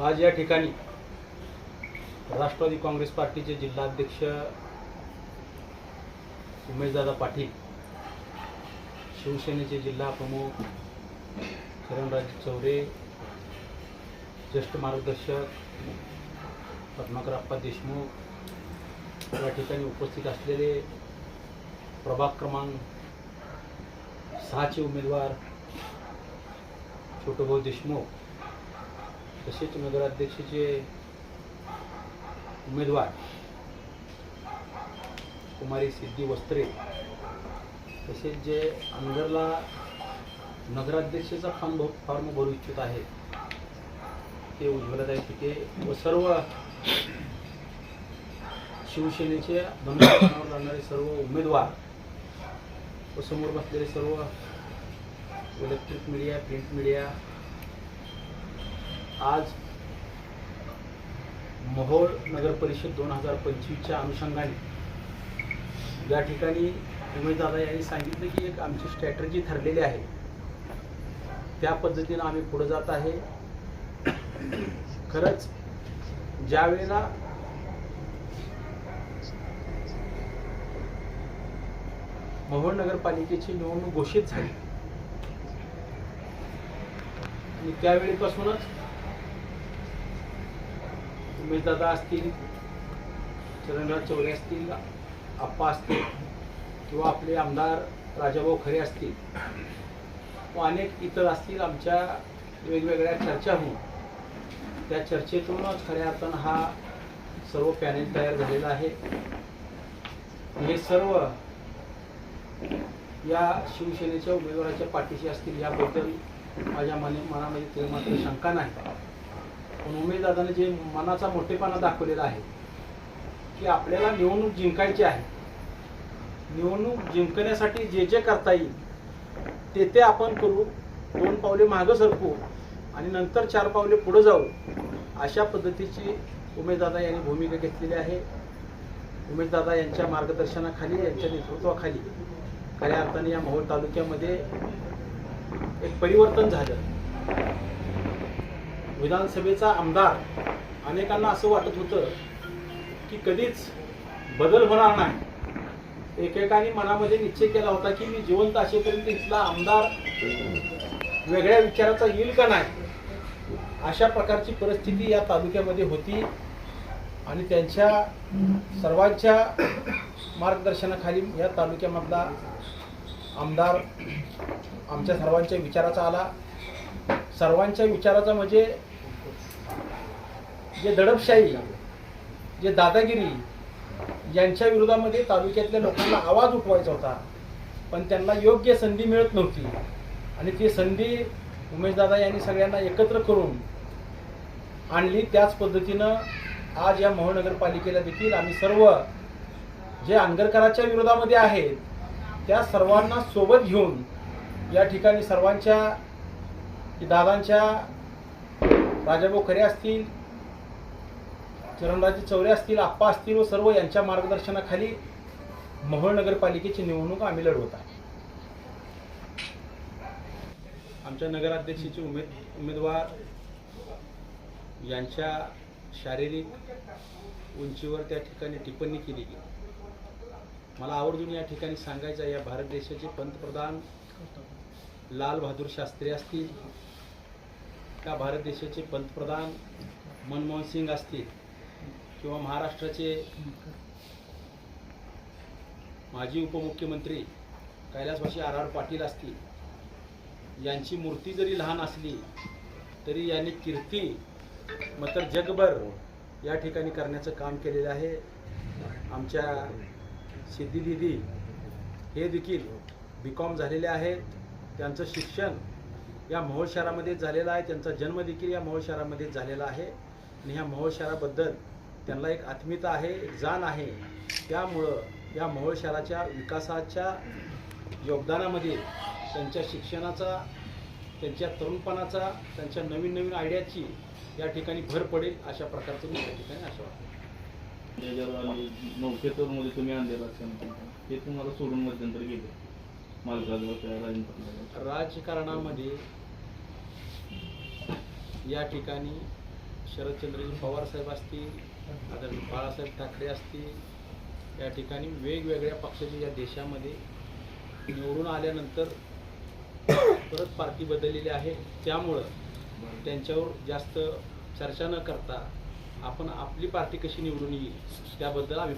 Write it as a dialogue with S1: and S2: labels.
S1: आज या ठिकाणी राष्ट्रवादी काँग्रेस पार्टीचे जिल्हाध्यक्ष उमेशदादा पाटील शिवसेनेचे जिल्हा प्रमुख किरणराज चौरे ज्येष्ठ मार्गदर्शक पद्माकर अप्पा देशमुख या ठिकाणी उपस्थित असलेले प्रभाग क्रमांक सहाचे उमेदवार छोटोभाऊ देशमुख तसेच नगराध्यक्षाचे उमेदवार कुमारी सिद्धी वस्त्रे तसेच जे अंगरला नगराध्यक्षाचा फॉर्म फॉर्म भरू इच्छित आहे ते उज्ज्वलताई पिके व सर्व शिवसेनेचे धनुष्यबाणावर राहणारे सर्व उमेदवार व समोर बसलेले सर्व इलेक्ट्रिक मीडिया प्रिंट मीडिया आज मोहोळ नगर परिषद दोन हजार पंचवीसच्या अनुषंगाने या ठिकाणी उमेददादा यांनी सांगितलं की एक आमची स्ट्रॅटर्जी ठरलेली आहे. त्या पद्धतीनं आम्ही पुढे जात आहे. खरंच ज्या वेळेला मोहोळ नगरपालिकेची निवडणूक घोषित झाली आणि त्यावेळेपासूनच उमेशदादा असतील चरणराज चौरे असतील आप्पा असतील किंवा आपले आमदार राजाभाऊ खरे असतील व अनेक इतर असतील आमच्या वेगवेगळ्या चर्चा होऊन त्या चर्चेतूनच खऱ्या अर्थानं हा सर्व पॅनेल तयार झालेला आहे. हे सर्व या शिवसेनेच्या उमेदवाराच्या पाठीशी असतील याबद्दल माझ्या मने मनामध्ये ते मात्र शंका नाही. पण जे मनाचा मोठेपणा दाखवलेला आहे की आपल्याला निवडणूक जिंकायची आहे. निवडणूक जिंकण्यासाठी जे जे करता येईल ते ते आपण करू दोन पावले मागं सरकू आणि नंतर चार पावले पुढं जाऊ अशा पद्धतीची उमेददादा यांनी भूमिका घेतलेली आहे. उमेशदादा यांच्या मार्गदर्शनाखाली यांच्या नेतृत्वाखाली खऱ्या अर्थाने या मोहोळ तालुक्यामध्ये एक परिवर्तन झालं. विधानसभेचा आमदार अनेकांना असं वाटत होतं की कधीच बदल होणार नाही. एकेकाने मनामध्ये निश्चय केला होता की मी जिवंत असेपर्यंत इथला आमदार वेगळ्या विचाराचा येईल का नाही? अशा प्रकारची परिस्थिती या तालुक्यामध्ये होती आणि त्यांच्या सर्वांच्या मार्गदर्शनाखाली या तालुक्यामधला आमदार आमच्या सर्वांच्या विचाराचा आला. सर्वांच्या विचाराचा म्हणजे जे दडपशाही जे दादागिरी यांच्या विरोधामध्ये तालुक्यातल्या लोकांना आवाज उठवायचा होता. पण त्यांना योग्य संधी मिळत नव्हती. आणि ती संधी उमेशदादा यांनी सगळ्यांना एकत्र करून आणली. त्याच पद्धतीनं आज या महानगरपालिकेला देखील आम्ही सर्व जे आंगरकराच्या विरोधामध्ये आहेत त्या सर्वांना सोबत घेऊन या ठिकाणी सर्वांच्या दादांच्या राजाभाऊ खरे असतील चरणराजे चौरे असतील आप्पा असतील व सर्व यांच्या मार्गदर्शनाखाली मोहोळ नगरपालिकेची निवडणूक आम्ही लढवत आहे. आमच्या नगराध्यक्षाचे उमेद उमेदवार यांच्या शारीरिक उंचीवर त्या ठिकाणी टिप्पणी केली गेली. मला आवर्जून या ठिकाणी सांगायचं आहे, या भारत देशाचे पंतप्रधान लाल बहादूर शास्त्री असतील त्या भारत देशाचे पंतप्रधान मनमोहन सिंग असतील किंवा महाराष्ट्राचे माजी उपमुख्यमंत्री कैलासवासी आर आर पाटील असतील यांची मूर्ती जरी लहान असली तरी यांनी कीर्ती मात्र जगभर या ठिकाणी करण्याचं काम केलेलं आहे. आमच्या सिद्धी दिदी हे देखील बी कॉम झालेले आहेत. त्यांचं शिक्षण या महोळ शहरामध्येच झालेलं आहे. त्यांचा जन्म देखील या महोळ शहरामध्येच झालेला आहे. आणि ह्या मोहोळ शहराबद्दल त्यांना एक आत्मीयता आहे एक जाण आहे. त्यामुळं या मोहोळ शहराच्या विकासाच्या योगदानामध्ये त्यांच्या शिक्षणाचा त्यांच्या तरुणपणाचा त्यांच्या नवीन नवीन आयडियाची या ठिकाणी भर पडेल अशा प्रकारचं मी या ठिकाणी आशा वाटतो.
S2: नौकेतूरमध्ये तुम्ही आणलेलं ते तुम्हाला सोडून मध्यंतरी गेले. राजेंद्र
S1: राजकारणामध्ये या ठिकाणी शरदचंद्रजी पवार साहेब असतील आदरणीय बाळासाहेब ठाकरे असतील या ठिकाणी वेगवेगळ्या पक्षाचे या देशामध्ये निवडून आल्यानंतर परत पार्टी बदललेली आहे. त्यामुळं त्यांच्यावर जास्त चर्चा न करता आपण आपली पार्टी कशी निवडून येईल त्याबद्दल आम्ही